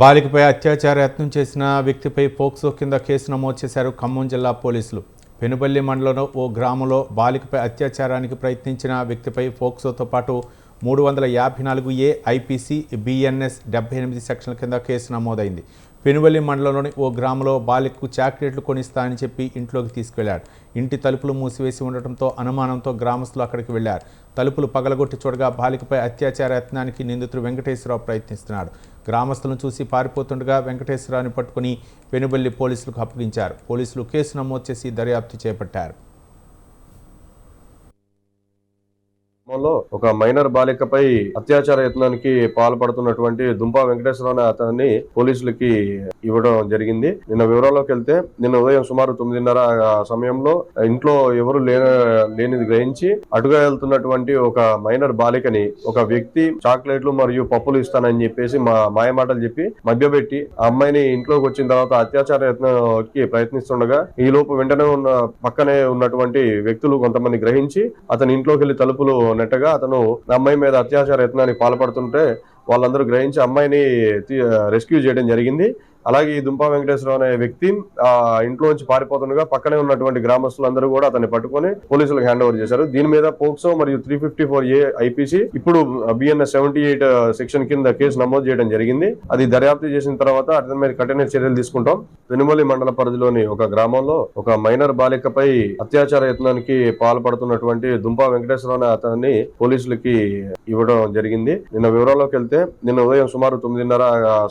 బాలికపై అత్యాచార యత్నం చేసిన వ్యక్తిపై పోక్సో కింద కేసు నమోదు చేశారు ఖమ్మం జిల్లా పోలీసులు. పెనుబల్లి మండలంలో ఓ గ్రామంలో బాలికపై అత్యాచారానికి ప్రయత్నించిన వ్యక్తిపై పోక్సోతో పాటు మూడు వందల యాభై నాలుగు ఏ ఐపీసీ బిఎన్ఎస్ డెబ్బై ఎనిమిది సెక్షన్ల కింద కేసు నమోదైంది. పెనుబల్లి మండలంలోని ఓ గ్రామంలో బాలికకు చాక్లెట్లు కొనిస్తానని చెప్పి ఇంట్లోకి తీసుకెళ్ళాడు. ఇంటి తలుపులు మూసివేసి ఉండటంతో అనుమానంతో గ్రామస్తులు అక్కడికి వెళ్ళారు. తలుపులు పగలగొట్టి చూడగా బాలికపై అత్యాచార యత్నానికి నిందితుడు వెంకటేశ్వరరావు ప్రయత్నిస్తున్నాడు. గ్రామస్తులను చూసి పారిపోతుండగా వెంకటేశ్వరరావుని పట్టుకుని పెనుబల్లి పోలీసులకు అప్పగించారు. పోలీసులు కేసు నమోదు చేసి దర్యాప్తు చేపట్టారు. సమీపంలో ఒక మైనర్ బాలికపై అత్యాచార యత్నానికి పాల్పడుతున్నటువంటి దుంపా వెంకటేశ్వర అనే అతన్ని పోలీసులకి ఇవ్వడం జరిగింది. నిన్న వివరాల్లోకి వెళ్తే నిన్న ఉదయం సుమారు తొమ్మిదిన్నర సమయంలో ఇంట్లో ఎవరు లేనిది గ్రహించి అటుగా వెళ్తున్నటువంటి ఒక మైనర్ బాలికని ఒక వ్యక్తి చాక్లెట్లు మరియు పప్పులు ఇస్తానని చెప్పేసి మా మాయమాటలు చెప్పి మధ్యపెట్టి ఆ అమ్మాయిని ఇంట్లోకి వచ్చిన తర్వాత అత్యాచార యత్నానికి ప్రయత్నిస్తుండగా ఈ లోపు వెంటనే ఉన్న పక్కనే ఉన్నటువంటి వ్యక్తులు కొంతమంది గ్రహించి అతని ఇంట్లోకి వెళ్ళి తలుపులు నెట్టగా అతను అమ్మాయి మీద అత్యాచార యత్నానికి పాల్పడుతుంటే వాళ్ళందరూ గ్రహించి అమ్మాయిని రెస్క్యూ చేయడం జరిగింది. అలాగే ఈ దుంపా వెంకటేశ్వరరావు అనే వ్యక్తి ఆ ఇంట్లో నుంచి పారిపోతుండగా పక్కనే ఉన్నటువంటి గ్రామస్తులందరూ కూడా అతన్ని పట్టుకొని పోలీసులకు హ్యాండ్ ఓవర్ చేశారు. దీని మీద పోక్సో మరియు three fifty four A IPC ఇప్పుడు బిఎన్ఎస్ సెవెంటీ ఎయిట్ సెక్షన్ కింద కేసు నమోదు చేయడం జరిగింది. అది దర్యాప్తు చేసిన తర్వాత అతని మీద కఠిన చర్యలు తీసుకుంటాం. పెనుమలి మండల పరిధిలోని ఒక గ్రామంలో ఒక మైనర్ బాలికపై అత్యాచార యత్నానికి పాల్పడుతున్నటువంటి దుంపా వెంకటేశ్వరరావు అతన్ని పోలీసులకి ఇవ్వడం జరిగింది. నిన్న వివరాల్లోకి వెళ్తే నిన్న ఉదయం సుమారు తొమ్మిదిన్నర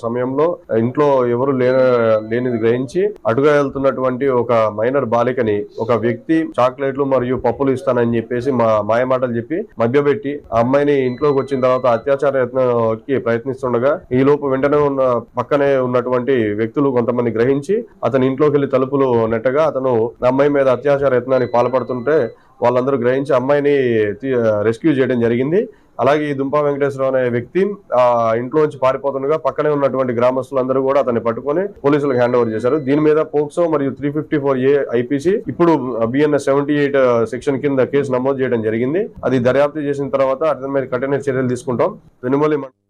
సమయంలో ఇంట్లో ఎవరు లేని లేనిది గ్రహించి అటుగా వెళ్తున్నటువంటి ఒక మైనర్ బాలికని ఒక వ్యక్తి చాక్లెట్లు మరియు పప్పులు ఇస్తానని చెప్పేసి మా మాయమాటలు చెప్పి మధ్యపెట్టి ఆ అమ్మాయిని ఇంట్లోకి వచ్చిన తర్వాత అత్యాచార యత్నంకి ప్రయత్నిస్తుండగా ఈ లోపు వెంటనే ఉన్న పక్కనే ఉన్నటువంటి వ్యక్తులు కొంతమంది గ్రహించి అతని ఇంట్లోకి వెళ్ళి తలుపులు నెట్టగా అతను అమ్మాయి మీద అత్యాచార యత్నానికి పాల్పడుతుంటే వాళ్ళందరూ గ్రహించి అమ్మాయిని రెస్క్యూ చేయడం జరిగింది. అలాగే ఈ దుంపా వెంకటేశ్వరరావు అనే వ్యక్తి ఆ ఇంట్లోంచి పారిపోతుండగా పక్కనే ఉన్నటువంటి గ్రామస్తులందరూ కూడా అతన్ని పట్టుకొని పోలీసులకు హ్యాండ్ ఓవర్ చేశారు. దీని మీద పోక్సో మరియు three fifty four A IPC ఇప్పుడు బిఎన్ఎస్ సెవెంటీ ఎయిట్ సెక్షన్ కింద కేసు నమోదు చేయడం జరిగింది. అది దర్యాప్తు చేసిన తర్వాత అతని మీద కఠిన చర్యలు తీసుకుంటాం. వెనుమలి మండలం